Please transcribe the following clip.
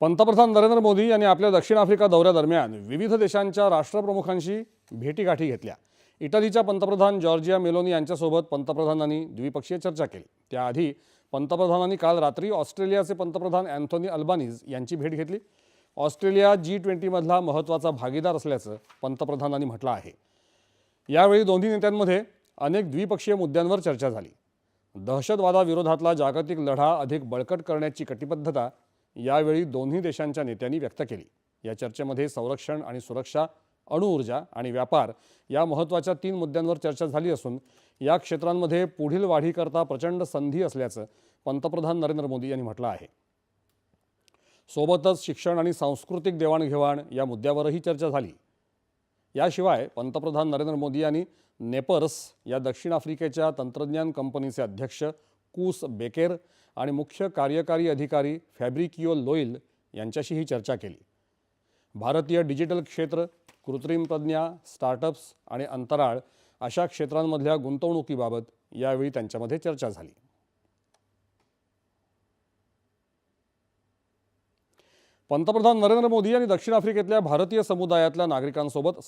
पंतप्रधान नरेंद्र मोदी यांनी आपल्या दक्षिण आफ्रिका दौऱ्यादरम्यान विविध देशांच्या राष्ट्रप्रमुखांशी भेटीगाठी घेतल्या. इटलीच्या पंतप्रधान जॉर्जिया मेलोनी यांच्यासोबत पंतप्रधानांनी द्विपक्षीय चर्चा केली. त्याआधी पंतप्रधानांनी काल रात्री ऑस्ट्रेलियाचे पंतप्रधान अँथोनी अल्बानीज यांची भेट घेतली. ऑस्ट्रेलिया जी ट्वेंटीमधला महत्त्वाचा भागीदार असल्याचं पंतप्रधानांनी म्हटलं आहे. यावेळी दोन्ही नेत्यांमध्ये अनेक द्विपक्षीय मुद्द्यांवर चर्चा झाली. दहशतवादाविरोधातला जागतिक लढा अधिक बळकट करण्याची कटिबद्धता यावेळी दोन्ही देशांच्या नेत्यांनी व्यक्त केली. या चर्चेमध्ये संरक्षण आणि सुरक्षा अणुऊर्जा आणि व्यापार या महत्त्वाच्या तीन मुद्द्यांवर चर्चा झाली असून या क्षेत्रांमध्ये पुढील वाढीकरता प्रचंड संधी असल्याचं पंतप्रधान नरेंद्र मोदी यांनी म्हटलं आहे. सोबतच शिक्षण आणि सांस्कृतिक देवाणघेवाण या मुद्द्यावरही चर्चा झाली. याशिवाय पंतप्रधान नरेंद्र मोदी यांनी नेपर्स या दक्षिण आफ्रिकेच्या तंत्रज्ञान कंपनीचे अध्यक्ष कूस बेकेर आणि मुख्य कार्यकारी अधिकारी फॅब्रिकिओ लोईल यांच्याशीही चर्चा केली. भारतीय डिजिटल क्षेत्र कृत्रिम प्रज्ञा स्टार्टअप्स आणि अंतराळ अशा क्षेत्रांमधल्या गुंतवणुकीबाबत यावेळी त्यांच्यामध्ये चर्चा झाली. पंतप्रधान नरेंद्र मोदी यांनी दक्षिण आफ्रिकेतल्या भारतीय समुदायातल्या नागरिकांसोबत संवाद